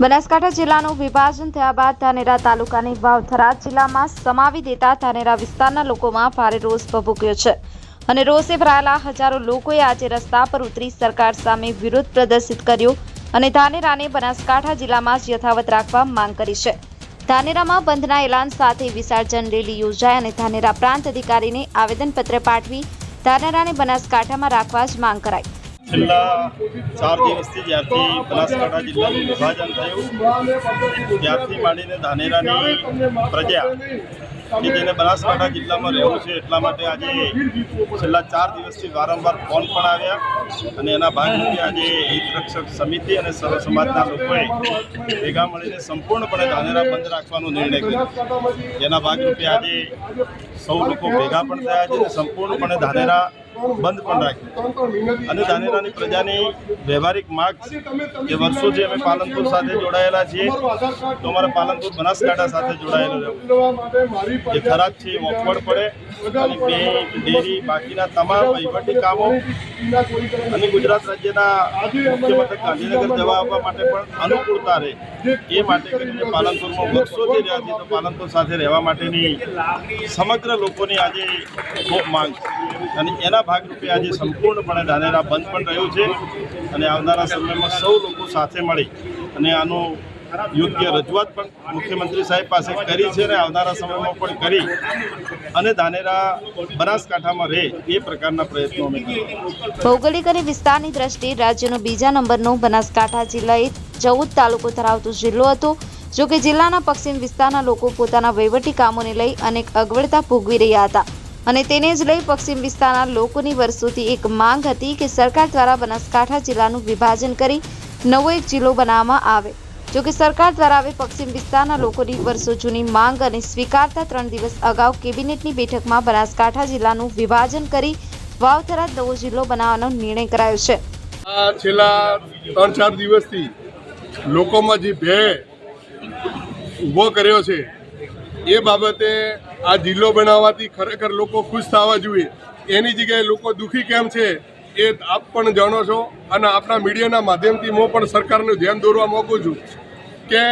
બનાસકાંઠા જિલ્લાનું વિભાજન થયા બાદ ધાનેરા તાલુકાની વાવથરા જિલ્લામાં સમાવી દેતા ધાનેરા વિસ્તારના લોકોમાં ભારે રોષ ભભૂક્યો છે. અને રોષે ભરાયેલા હજારો લોકોએ આજે રસ્તા પર ઉતરી સરકાર સામે વિરોધ પ્રદર્શિત કર્યો અને ધાનેરાને બનાસકાંઠા જિલ્લામાં જ યથાવત રાખવા માંગ કરી છે. ધાનેરામાં બંધના એલાન સાથે વિસર્જન રેલી યોજાઈ અને ધાનેરા પ્રાંત અધિકારીને આવેદનપત્ર પાઠવી ધાનેરાને બનાસકાંઠામાં રાખવા જ માંગ કરાઈ. છેલ્લા ચાર દિવસથી જ્યારથી બનાસકાંઠા જિલ્લાનું વિભાજન થયું, ત્યારથી માંડીને ધાનેરાની પ્રજા કે જેને બનાસકાંઠા જિલ્લામાં રહેવું છે એટલા માટે આજે છેલ્લા ચાર દિવસથી વારંવાર ફોન પણ આવ્યા અને એના ભાગરૂપે આજે હિતરક્ષક સમિતિ અને સર્વ સમાજના લોકોએ ભેગા મળીને સંપૂર્ણપણે ધાનેરા બંધ રાખવાનો નિર્ણય કર્યો. જેના ભાગરૂપે આજે સૌ લોકો ભેગા પણ થયા છે અને સંપૂર્ણપણે ધાનેરા બંધ પણ રાખ્યું અને ધાનેરાની પ્રજાની વ્યવહારિક માગ જે વર્ષોથી અમે પાલનપુર સાથે જોડાયેલા છીએ, તો અમારા પાલનપુર બનાસકાંઠા સાથે જોડાયેલું જે ખરાબ છે, એ મોકવડ પડે. અને બેંક ડેરી બાકીના તમામ વહીવટી કામો અને ગુજરાત રાજ્યના મુખ્ય ગાંધીનગર જવા આવવા માટે પણ અનુકૂળતા રહે. એ માટે કરીને પાલનપુરમાં વર્ષોથી રહ્યા છે, તો પાલનપુર સાથે રહેવા માટેની સમગ્ર લોકોની આજે ખૂબ માંગ છે. અને એના ભાગરૂપે આજે સંપૂર્ણપણે ધાનેરા બંધ પણ રહ્યું છે અને આવનારા સમયમાં સૌ લોકો સાથે મળી અને આનું યોગ્ય રજૂઆત પણ મુખ્યમંત્રી સાહેબ પાસે કરી છે અને આવનારા સમયમાં પણ કરી અને ધાનેરા બનાસકાંઠામાં રહે એ પ્રકારના પ્રયત્નો અમે ભૌગોલિક અને વિસ્તારની દ્રષ્ટિએ રાજ્યનો બીજા નંબરનો બનાસકાંઠા જિલ્લા એ ચૌદ તાલુકો ધરાવતો જિલ્લો હતો જો કે જિલ્લાના પશ્ચિમ વિસ્તારના લોકો પોતાના વહીવટી કામોને લઈ અનેક અગવડતા ભોગવી રહ્યા હતા. અને તેને જ લઈ પશ્ચિમ વિસ્તારના લોકોની વર્ષોથી એક માંગ હતી કે સરકાર દ્વારા બનાસકાંઠા જિલ્લાનું વિભાજન કરી નવો એક જિલ્લો બનાવવામાં આવે. જો કે સરકાર દ્વારા હવે પશ્ચિમ વિસ્તારના લોકોની વર્ષો જૂની માંગ અને સ્વીકારતા ત્રણ દિવસ અગાઉ કેબિનેટની બેઠકમાં બનાસકાંઠા જિલ્લાનું વિભાજન કરી વાવથરા નવો જિલ્લો બનાવવાનો નિર્ણય કરાયો છે. છેલ્લા ત્રણ ચાર દિવસથી લોકોમાં જે ભય ઊભો કર્યો છે એ બાબતે આ જિલ્લો બનાવવાથી ખરેખર લોકો ખુશ થવા જોઈએ. એની જગ્યાએ લોકો દુઃખી કેમ છે એ આપ પણ જાણો છો અને આપણા મીડિયાના માધ્યમથી હું પણ સરકારનું ધ્યાન દોરવા માગું છું કે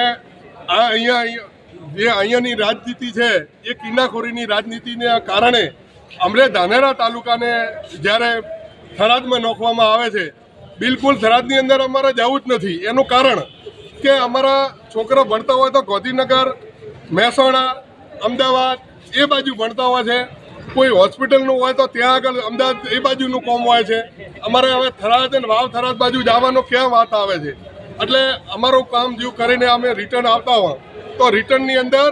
આ અહીંયા જે અહીંયાની રાજનીતિ છે એ કિન્નાખોરીની રાજનીતિને કારણે અમરે ધાનેરા તાલુકાને જ્યારે થરાદમાં નોખવામાં આવે છે, બિલકુલ થરાદની અંદર અમારે જવું જ નથી. એનું કારણ કે અમારા છોકરા ભણતા હોય તો ગાંધીનગર, મહેસાણા અમદાવાદ, એ બાજુ ભણતા હોય છે. કોઈ હોસ્પિટલનું હોય તો ત્યાં આગળ અમદાવાદ, એ બાજુનું કોમ હોય છે. અમારે હવે થરાદ અને વાવ થરાદ બાજુ જવાનો ક્યાં વાત આવે છે? એટલે અમારું કામ જેવું કરીને અમે રિટર્ન આવતા હોય, તો રિટર્નની અંદર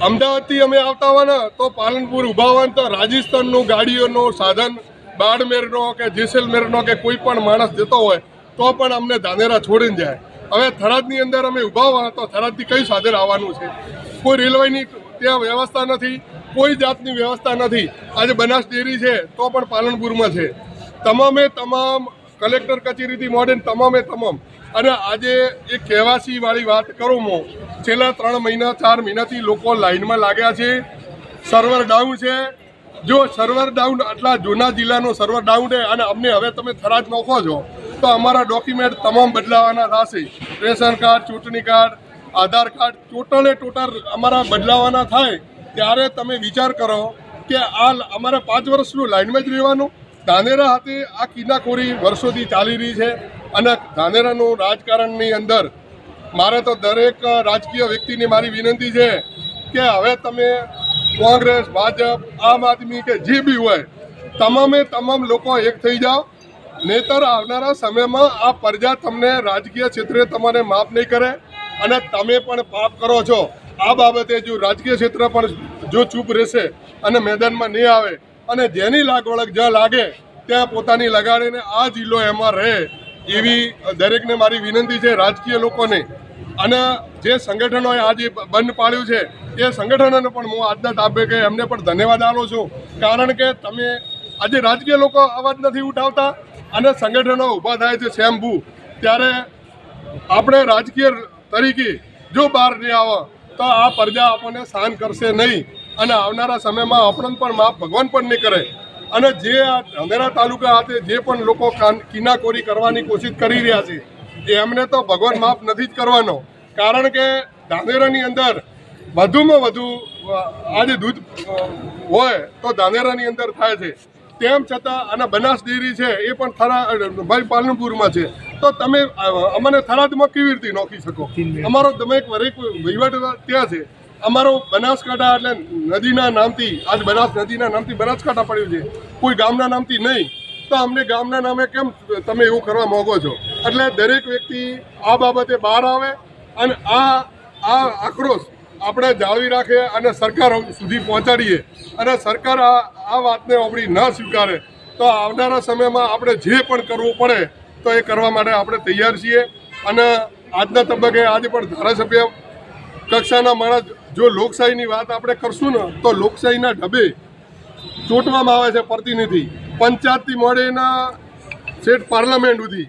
અમદાવાદથી અમે આવતા હોય ને, તો પાલનપુર ઊભા હોય તો રાજસ્થાનનું ગાડીઓનું સાધન, બાડમેરનો કે જેસલમેરનો કે કોઈ પણ માણસ જતો હોય, તો પણ અમને ધાનેરા છોડીને જાય. હવે થરાદની અંદર અમે ઊભા હોય તો થરાદથી કઈ સાધન આવવાનું છે? કોઈ રેલવેની ત્યાં વ્યવસ્થા નથી, કોઈ જાતની વ્યવસ્થા નથી. આજે બનાસ ડેરી છે, તો પણ પાલનપુરમાં છે. તમામે તમામ કલેક્ટર કચેરીથી મોડે તમામે તમામ. અને આજે એક કહેવાસીવાળી વાત કરું હું. છેલ્લા ત્રણ મહિના, ચાર મહિનાથી લોકો લાઇનમાં લાગ્યા છે. સર્વર ડાઉન છે. જો સર્વર ડાઉન આટલા જૂના જિલ્લાનું સર્વર ડાઉન છે અને અમને હવે તમે થરાજ નોખો છો, તો અમારા ડોક્યુમેન્ટ તમામ બદલાવાના થશે. રેશન કાર્ડ, ચૂંટણી કાર્ડ આધાર કાર્ડ ટોટલે ટોટલ અમારા બદલાવાના થાય, ત્યારે તમે વિચાર કરો કે આ અમારે પાંચ વર્ષનું લાઇનમાં જ રહેવાનું. ધાનેરા હાથે આ કિનાખોરી વર્ષોથી ચાલી રહી છે અને ધાનેરાનું રાજકારણની અંદર મારે તો દરેક રાજકીય વ્યક્તિની મારી વિનંતી છે કે હવે તમે કોંગ્રેસ, ભાજપ, આમ આદમી કે જે બી હોય, તમામે તમામ લોકો એક થઈ જાઓ. નહીતર આવનારા સમયમાં આ પ્રજા તમને રાજકીય ક્ષેત્રે તમારે માફ નહીં કરે. અને તમે પણ પાપ કરો છો. આ બાબતે જો રાજકીય ક્ષેત્ર પણ જો ચૂપ રહેશે અને મેદાનમાં નહીં આવે અને જેની લાગવળગ જ્યાં લાગે, ત્યાં પોતાની લગાડીને આ જિલ્લો એમાં રહે એવી દરેકને મારી વિનંતી છે રાજકીય લોકોને. અને જે સંગઠનોએ આજે બંધ પાડ્યું છે, એ સંગઠનોને પણ હું આજના તાબે કે એમને પણ ધન્યવાદ આપું છું. કારણ કે તમે આજે રાજકીય લોકો અવાજ નથી ઉઠાવતા અને સંગઠનો ઊભા થાય છે સ્વયંભૂ. ત્યારે આપણે રાજકીય તરીકે જો બહાર નહીં આવે, તો આ પ્રજા આપણને સહન કરશે નહીં. અને આવનારા સમયમાં આપણને પણ માફ ભગવાન પણ નહીં કરે. અને જે આ અંધેરા તાલુકા હાથે જે પણ લોકો કાન- કિનાકોરી કરવાની કોશિશ કરી રહ્યા છે, એમને તો ભગવાન માફ નથી જ કરવાનો. કારણ કે ધાનેરાની અંદર વધુમાં વધુ આજે દૂધ હોય, તો ધાનેરાની અંદર થાય છે. તેમ છતાં અને બનાસ ડેરી છે, એ પણ થરા ભાઈ પાલનપુરમાં છે. તો તમે અમને થરાદમાં કેવી રીતે નોખી શકો? અમારો તમે એક વરેક વહીવટ ત્યાં છે. અમારો બનાસકાંઠા એટલે નદીના નામથી આજ બનાસ નદીના નામથી બનાસકાંઠા પડ્યું છે. કોઈ ગામના નામથી નહીં. તો અમને ગામના નામે કેમ તમે એવું કરવા માગો છો? એટલે દરેક વ્યક્તિ આ બાબતે બહાર આવે અને આ આ આક્રોશ આપણે જાળવી રાખીએ અને સરકાર સુધી પહોંચાડીએ. અને સરકાર આ આ વાતને આપણી ન સ્વીકારે. તો આવનારા સમયમાં આપણે જે પણ કરવું પડે તો એ કરવા માટે આપણે તૈયાર છીએ. અને આજના તબક્કે આજે પણ ધારાસભ્ય કક્ષાના માણસ જો લોકશાહીની વાત આપણે કરશું ને તો લોકશાહીના ઢબે ચૂંટવામાં આવે છે પ્રતિનિધિ. પંચાયતથી મળીના સ્ટેટ પાર્લામેન્ટ સુધી.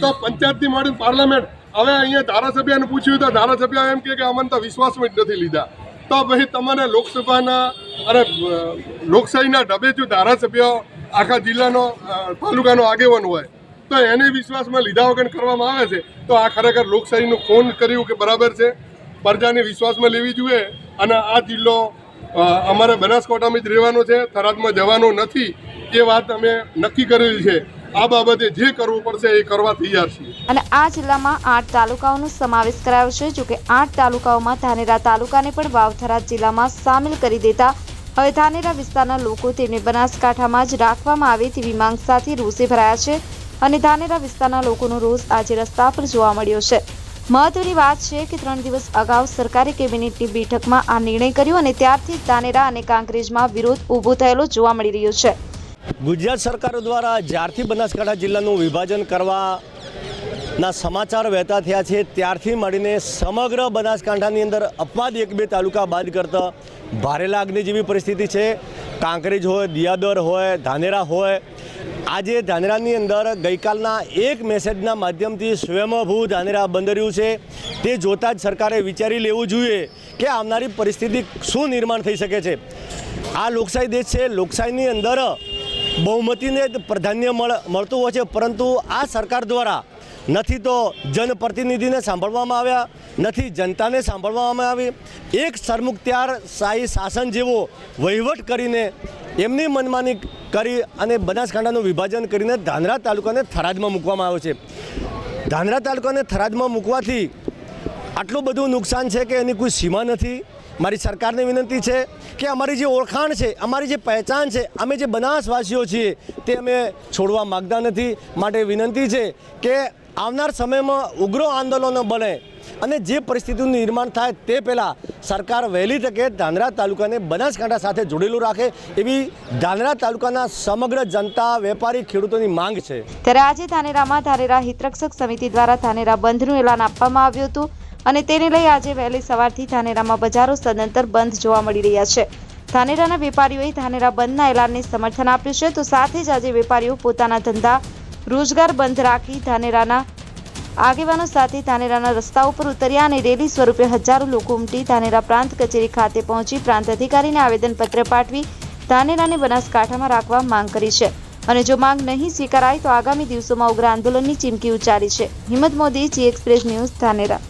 તો પંચાયતથી મળીને પાર્લામેન્ટ. હવે અહીંયા ધારાસભ્યને પૂછ્યું તો ધારાસભ્ય એમ કે અમને તો વિશ્વાસમાં જ નથી લીધા. તો પછી તમારે લોકસભાના અને લોકશાહીના ઢબે જો ધારાસભ્ય આખા જિલ્લાનો તાલુકાનો આગેવાન હોય તો એને વિશ્વાસમાં લીધા વગર કરવામાં આવે છે. તો આ ખરેખર લોકશાહીનું ફોન કર્યું કે બરાબર છે? પ્રજાને વિશ્વાસમાં લેવી જોઈએ અને આ જિલ્લો અમારે બનાસકાંઠામાં જ રહેવાનો છે, થરાદમાં જવાનો નથી, એ વાત અમે નક્કી કરેલી છે. આ બાબતે જે કરવું પડશે એ કરવા તૈયાર છીએ. અને આ જિલ્લામાં આઠ તાલુકાઓનો સમાવેશ કરાયો છે, જોકે આઠ તાલુકાઓમાં ધાનેરા તાલુકાને પણ વાવથરા જિલ્લામાં સામેલ કરી દેતા હવે ધાનેરા વિસ્તારના લોકો તેમને બનાસકાંઠામાં જ રાખવામાં આવે તેવી માંગ સાથે રોષે ભરાયા છે. અને ધાનેરા વિસ્તારના લોકોનો રોષ આજે રસ્તા પર જોવા મળ્યો છે. મહત્વની વાત છે કે ત્રણ દિવસ અગાઉ સરકારે કેબિનેટની બેઠકમાં આ નિર્ણય કર્યો અને ત્યારથી ધાનેરા અને કાંકરેજમાં વિરોધ ઊભો થયેલો જોવા મળી રહ્યો છે. ગુજરાત સરકાર દ્વારા જ્યારથી બનાસકાંઠા જિલ્લાનું વિભાજન કરવાના સમાચાર વહેતા થયા છે, ત્યારથી મળીને સમગ્ર બનાસકાંઠાની અંદર અપવાદ એક બે તાલુકા બાદ કરતા ભારે લાગની જેવી પરિસ્થિતિ છે. કાંકરેજ હોય, દિયાદર હોય, ધાનેરા હોય આજે ધાનેરાની અંદર ગઈકાલના એક મેસેજના માધ્યમથી સ્વયંભૂ ધાનેરા બંદર્યું છે. તે જોતાં જ સરકારે વિચારી લેવું જોઈએ કે આવનારી પરિસ્થિતિ શું નિર્માણ થઈ શકે છે. આ લોકશાહી દેશ છે, લોકશાહીની અંદર બહુમતીને પ્રાધાન્ય મળ, મળતું હોય છે, પરંતુ આ સરકાર દ્વારા નથી તો જનપ્રતિનિધિને સાંભળવામાં આવ્યા, નથી જનતાને સાંભળવામાં આવી. એક સરમુખત્યાર શાહી શાસન જેવો વહીવટ કરીને એમની મનમાની કરી અને બનાસકાંઠાનું વિભાજન કરીને ધાનરા તાલુકાને થરાદમાં મૂકવામાં આવ્યો છે. ધાનરા તાલુકાને થરાદમાં મૂકવાથી આટલું બધું નુકસાન છે કે એની કોઈ સીમા નથી? મારી સરકારને વિનંતી છે કે અમારી જે ઓળખાણ છે, અમારી જે પહેચાન છે, અમે જે બનાસવાસીઓ છીએ, તે અમે છોડવા માગતા નથી. માટે વિનંતી છે કે આવનાર સમયમાં ઉગ્ર આંદોલનો બને અને જે પરિસ્થિતિનું નિર્માણ થાય તે પહેલાં સરકાર વહેલી તકે ધાંધ્રા તાલુકાને બનાસકાંઠા સાથે જોડેલું રાખે એવી ધાંધ્રા તાલુકાના સમગ્ર જનતા, વેપારી, ખેડૂતોની માંગ છે. ત્યારે આજે ધાનેરામાં ધાનેરા હિતરક્ષક સમિતિ દ્વારા ધાનેરા બંધનું એલાન આપવામાં આવ્યું હતું અને તેને લઈ આજે વહેલી સવારથી ધાનેરામાં બજારો સદંતર બંધ જોવા મળી રહ્યા છે. ધાનેરાના વેપારીઓએ ધાનેરા બંધના એલાનને સમર્થન આપ્યું છે, તો સાથે જ આજે વેપારીઓ પોતાના ધંધા રોજગાર બંધ રાખી ધાનેરાના આગેવાનો સાથે ધાનેરાના રસ્તા ઉપર ઉતર્યા અને રેલી સ્વરૂપે હજારો લોકો ઉમટી ધાનેરા પ્રાંત કચેરી ખાતે પહોંચી પ્રાંત અધિકારીને આવેદનપત્ર પાઠવી ધાનેરાને બનાસકાંઠામાં રાખવા માંગ કરી છે. અને જો માંગ નહીં સ્વીકારાય તો આગામી દિવસોમાં ઉગ્ર આંદોલનની ચીમકી ઉચ્ચારી છે. Himmat Modi ji express news Dhanera.